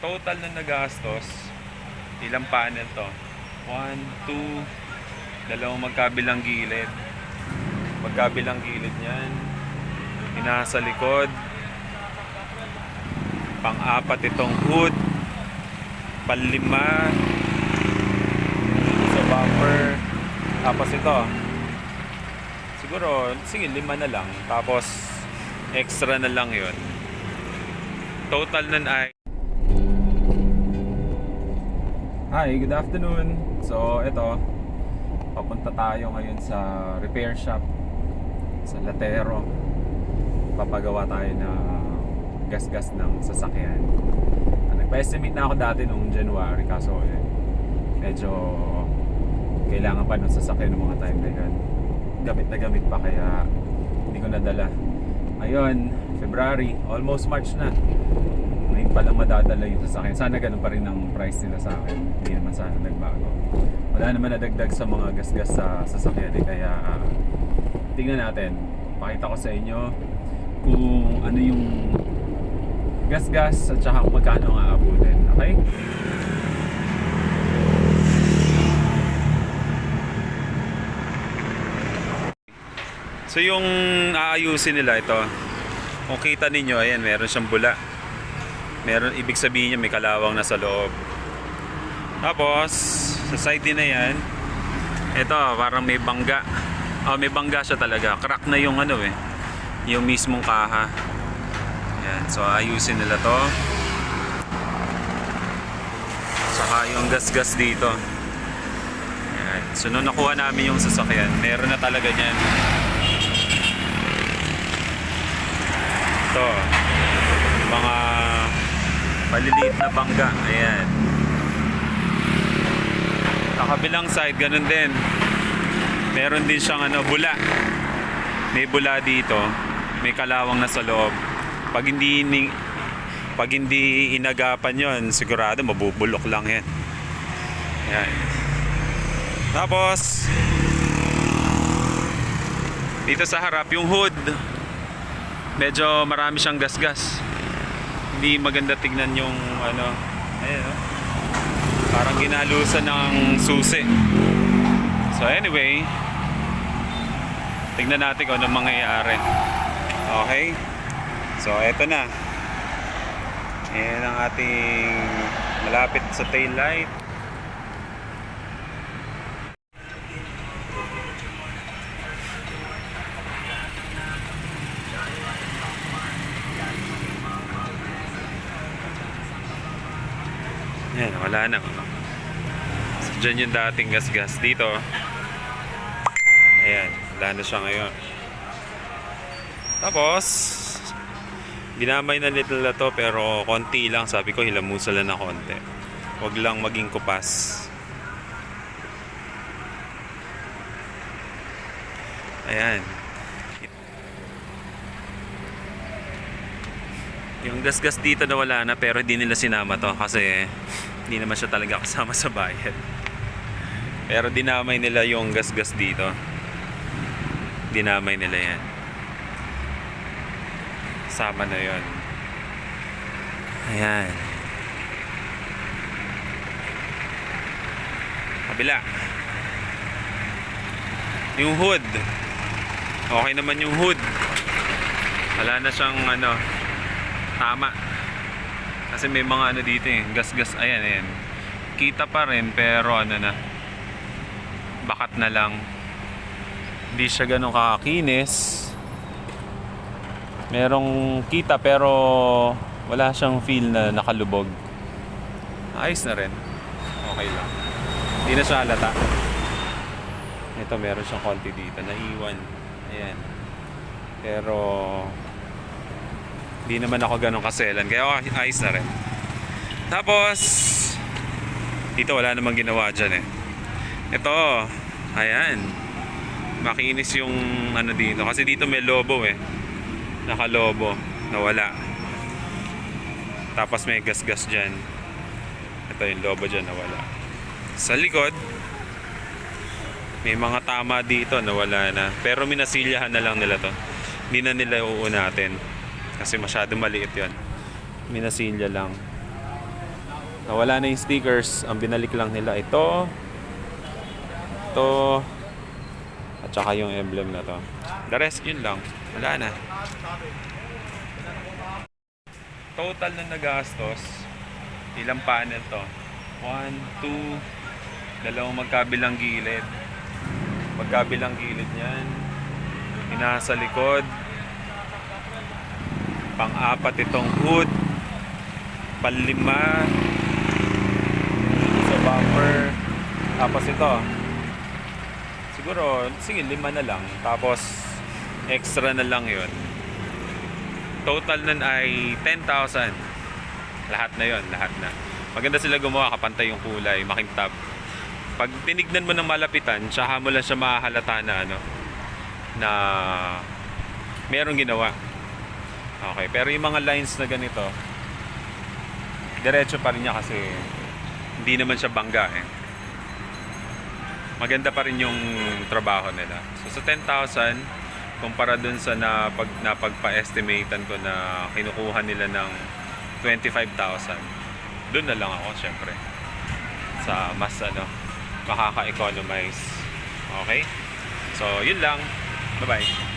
total na nagastos, ilang panel to? 1, 2, dalawang magkabilang gilid. Magkabilang gilid yan. Inasa likod. Pang-apat itong hood. Panlima. Sa bumper. Tapos ito. Siguro, sige, lima na lang. Tapos, extra na lang yon Total nun ay... Hi, good afternoon. So, ito, papunta tayo ngayon sa repair shop sa Latero. Papagawa tayo ng gas-gas ng sasakyan. Ah, Nagpa-estimate na ako dati noong January kaso eh, medyo kailangan pa ng sasakyan ng mga time na yun. Gamit na gamit pa kaya hindi ko nadala. Ngayon, February, almost March na. Ngayon pa lang madadala yung sasakyan. Sana ganun pa rin ang price nila sa akin. Hindi naman sana nagbago. Wala naman nadagdag sa mga gas-gas sa sasakyan eh. Kaya ah, tingnan natin. Pakita ko sa inyo kung ano yung gas-gas at saka kung magkano ang aabutin. Okay? So yung aayusin nila ito, kung kita ninyo, ayan, meron siyang bula. Meron, ibig sabihin niya may kalawang na sa loob. Tapos, sa side din na yan, ito, parang may bangga. Oh, may bangga siya talaga. Crack na yung ano eh, yung mismong kaha. Yan, so ayusin nila to. Saka yung gas-gas dito. Yan. So nung nakuha namin yung sasakyan, meron na talaga niyan. Ito. Mga maliliit na bangga. Ayan. Sa kabilang side, ganun din. Meron din siyang ano, bula. May bula dito. May kalawang na sa loob. Pag hindi pag hindi inagapan yon sigurado mabubulok lang yan. Ayan. Tapos, dito sa harap, yung hood, medyo marami siyang gasgas. Hindi maganda tignan yung ano, ayun oh. Parang ginalusan ng susi. So anyway, tignan natin kung anong mangyayari. Okay? So eto na. Ayan ang ating malapit sa tail light. Yan, wala na. So, dyan yung dating gas-gas dito. Ayan, wala na siya ngayon. Tapos, ginamay na little na to pero konti lang. Sabi ko, hilamusa lang na konti. Huwag lang maging kupas. Ayan. Yung gas-gas dito na wala na pero hindi nila sinama to kasi hindi naman siya talaga kasama sa bayad. Pero dinamay nila yung gas-gas dito. Dinamay nila yan. Sama na yon. Ayan. Kabila. Yung hood. Okay naman yung hood. Wala na siyang ano, tama. Kasi may mga ano dito eh gas-gas ayan ayan. Kita pa rin pero ano na bakat na lang. Hindi siya ganun kakakinis. Merong kita pero wala siyang feel na nakalubog. Ayos na rin. Okay lang. Hindi na siya halata. Ito meron siyang konti dito. Naiwan. Ayan. Pero hindi naman ako ganun kaselan. Kaya okay, ayos na rin. Tapos, dito wala namang ginawa dyan eh. Ito, ayan. Makinis yung ano dito. Kasi dito may lobo eh. Nakalobo. Nawala. Tapos may gas-gas dyan. Ito yung lobo dyan nawala. Sa likod, may mga tama dito nawala na. Pero minasilyahan na lang nila to. Hindi na nila uunatin. Kasi masyado maliit yon. Minasilya lang. Nawala na yung stickers. Ang binalik lang nila ito. Ito. At saka yung emblem na to. The rest, yun lang. Wala na. Total na nagastos. Ilang panel to? One, two, dalawang magkabilang gilid. Magkabilang gilid yan. Inasa likod. Pang-apat itong hood. Panlima. Sa bumper. Tapos ito. Siguro, sige, lima na lang. Tapos, extra na lang yon Total nun ay 10,000. Lahat na yon lahat na. Maganda sila gumawa, kapantay yung kulay, makintab. Pag tinignan mo ng malapitan, tsaka mo lang siya mahalata na ano, na merong ginawa. Okay, pero yung mga lines na ganito, diretso pa rin niya kasi hindi naman siya bangga eh. Maganda pa rin yung trabaho nila. So sa 10,000, kumpara dun sa napag, napagpa-estimatean ko na kinukuha nila ng 25,000, dun na lang ako syempre. Sa mas ano, makaka-economize. Okay? So, yun lang. Bye-bye.